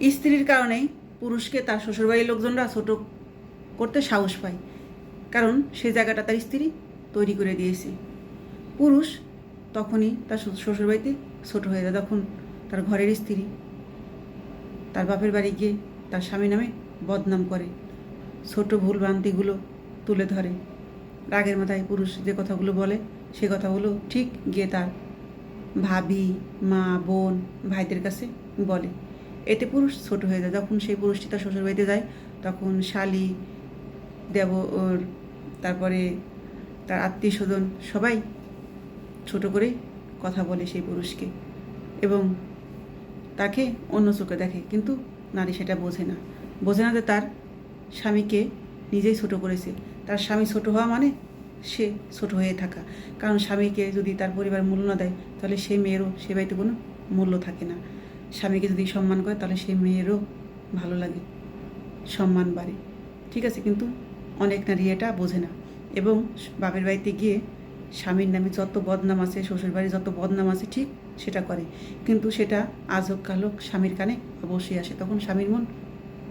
স্ত্রীর কারণেই পুরুষকে তার শ্বশুরবাড়ির লোকজনরা ছোট করতে সাহস পায়। কারণ সেই জায়গাটা তার স্ত্রী তৈরি করে দিয়েছে। পুরুষ তখনই তার শ্বশুরবাড়িতে ছোট হয়ে যায়, তখন তার ঘরের স্ত্রী তার বাপের বাড়ি গিয়ে তার স্বামী নামে বদনাম করে। ছোট ভুল ভ্রান্তিগুলো তুলে ধরে। রাগের মাথায় পুরুষ যে কথাগুলো বলে, সে কথাগুলো ঠিক গিয়ে তার ভাবি, মা, বোন, ভাইদের কাছে বলে। এতে পুরুষ ছোট হয়ে যায়। যখন সেই পুরুষটি তার শ্বশুরবাড়িতে যায়, তখন শালি দেব ওর তারপরে তার আত্মীয় স্বজন সবাই ছোট করে কথা বলে সেই পুরুষকে এবং তাকে অন্য চোখে দেখে। কিন্তু নারী সেটা বোঝে না। বোঝে না যে তার স্বামীকে নিজেই ছোট করেছে। তার স্বামী ছোট হওয়া মানে সে ছোট হয়ে থাকা। কারণ স্বামীকে যদি তার পরিবার মূল্য না দেয়, তাহলে সেই মেয়েরও সে বাড়িতে কোনো মূল্য থাকে না। স্বামীকে যদি সম্মান করে, তাহলে সেই মেয়েরও ভালো লাগে। সম্মান বাড়ে। ঠিক আছে, কিন্তু অনেক নারী এটা বোঝে না। এবং বাপের বাড়িতে গিয়ে স্বামীর নামে যত বদনাম আছে শ্বশুর বাড়ির যত বদনাম আছে, ঠিক সেটা করে। কিন্তু সেটা আজ হোক, কাল হোক, স্বামীর কানে অবশ্যই আসে। তখন স্বামীর মন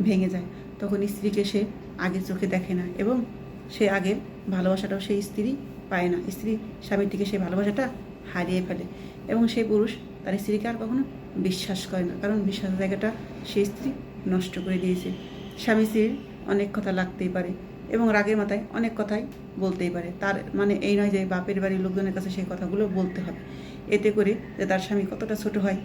ভেঙে যায়। তখন স্ত্রীকে সে আগের চোখে দেখে না এবং সে আগের ভালোবাসাটাও সেই স্ত্রী পায় না। স্ত্রী স্বামীর থেকে সেই ভালোবাসাটা হারিয়ে ফেলে। এবং সেই পুরুষ তার স্ত্রীকে আর কখনো বিশ্বাস করে না। কারণ বিশ্বাসের জায়গাটা সেই স্ত্রী নষ্ট করে দিয়েছে। স্বামী স্ত্রীর অনেক কথা লাগতেই পারে এবং রাগের মাথায় অনেক কথাই বলতেই পারে। তার মানে এই নয় যে বাপের বাড়ির লোকজনের কাছে সেই কথাগুলো বলতে হবে। এতে করে যে তার স্বামী কতটা ছোট হয়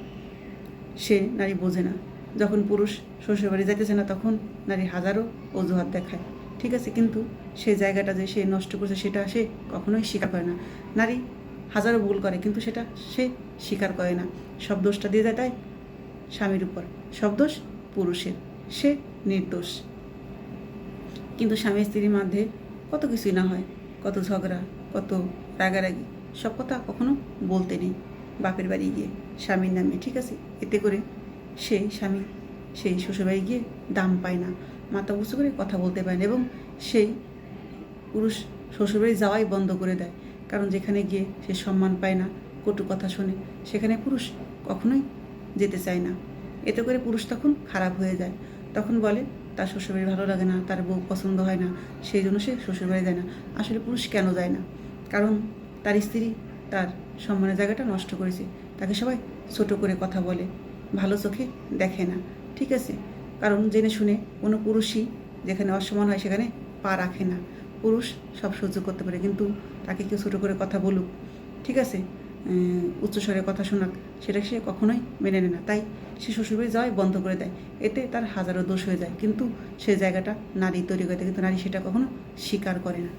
সে নারী বোঝে না। যখন পুরুষ শ্বশুরবাড়ি যাইতেছে না, তখন নারী হাজারো অজুহাত দেখায়। ঠিক আছে, কিন্তু সে জায়গাটা যে সে নষ্ট করছে, সেটা সে কখনোই স্বীকার করে না। নারী হাজারো ভুল করে, কিন্তু সেটা সে স্বীকার করে না। সব দোষটা দিয়ে দেয় তাই স্বামীর উপর। সব দোষ পুরুষের। সে নির্দোষ। কিন্তু স্বামী স্ত্রীর মধ্যে কত কিছুই না হয়। কত ঝগড়া, কত রাগারাগি, সব কথা কখনো বলতে নেই। বাপের বাড়ি গিয়ে স্বামীর নামে, ঠিক আছে? এতে করে সে স্বামী, সেই শ্বশুরবাড়ি গিয়ে দাম পায় না। মাথা উঁচু করে কথা বলতে পারে না এবং সেই পুরুষ শ্বশুরবাড়ি যাওয়াই বন্ধ করে দেয়। কারণ যেখানে গিয়ে সে সম্মান পায় না, কটু কথা শোনে, সেখানে পুরুষ কখনোই যেতে চায় না। এতে করে পুরুষ তখন খারাপ হয়ে যায়। তখন বলে, তার শ্বশুরবাড়ি ভালো লাগে না, তার বউ পছন্দ হয় না, সেই জন্য সে শ্বশুরবাড়ি যায় না। আসলে পুরুষ কেন যায় না? কারণ তার স্ত্রী তার সম্মানের জায়গাটা নষ্ট করেছে। তাকে সবাই ছোট করে কথা বলে, ভালো চোখে দেখে না, ঠিক আছে? কারণ জেনে শুনে কোনো পুরুষই যেখানে অসম্মান হয় সেখানে পা রাখে না। পুরুষ সব সহ্য করতে পারে, কিন্তু তাকে কেউ ছোটো করে কথা বলুক, ঠিক আছে? উচ্চস্বরে কথা শোনাক, সেটা সে কখনোই মেনে নেয় না। তাই সে শ্বশুরবাড়ি যাওয়াই বন্ধ করে দেয়। এতে তার হাজারো দোষ হয়ে যায়, কিন্তু সে জায়গাটা নারী তৈরি করে কিন্তু নারী সেটা কখনো স্বীকার করে না।